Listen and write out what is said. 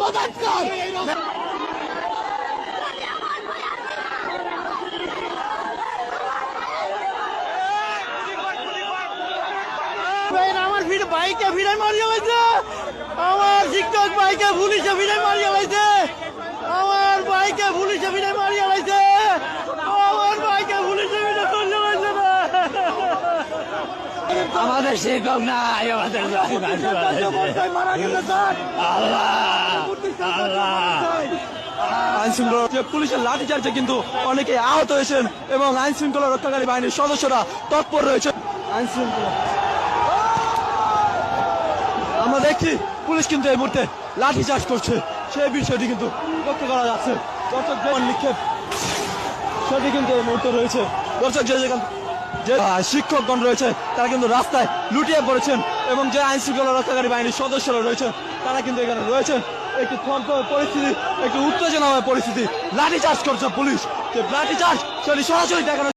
বলাৎকার আমার ফিরে বাইকে ফিরে মারিয়ে হয়েছে আমার শিক্ষক বাইকে পুলিশে ফিরে মারিয়ে হয়েছে আমার বাইকে পুলিশে ফিরে মারিয়ে হয়েছে আমার বাইকে পুলিশে ফিরে মারিয়ে হয়েছে না আমাদের শিক্ষক নাই, আমাদের কিন্তু অনেকে আহত হয়েছেন এবং আইন বাহিনীর সদস্যরা তৎপর রয়েছে। আইন আমরা দেখছি পুলিশ কিন্তু এই মুহূর্তে লাঠি চার্জ করছে। সেই বিষয়টি কিন্তু লক্ষ্য করা যাচ্ছে। দর্শক নিক্ষেপ, সেটি কিন্তু এই মুহূর্তে রয়েছে। দর্শক যে যেখান যে শিক্ষকগণ রয়েছে, তারা কিন্তু রাস্তায় লুটিয়ে পড়েছেন এবং যে আইন শৃঙ্খলা রক্ষাকারী বাহিনীর সদস্যরা রয়েছে, তারা কিন্তু এখানে রয়েছেন একটি পরিস্থিতি, একটি উত্তেজনাময় পরিস্থিতি লাঠি চার্জ করছে পুলিশ। যে লাঠি চার্জ সেটি সরাসরি দেখানো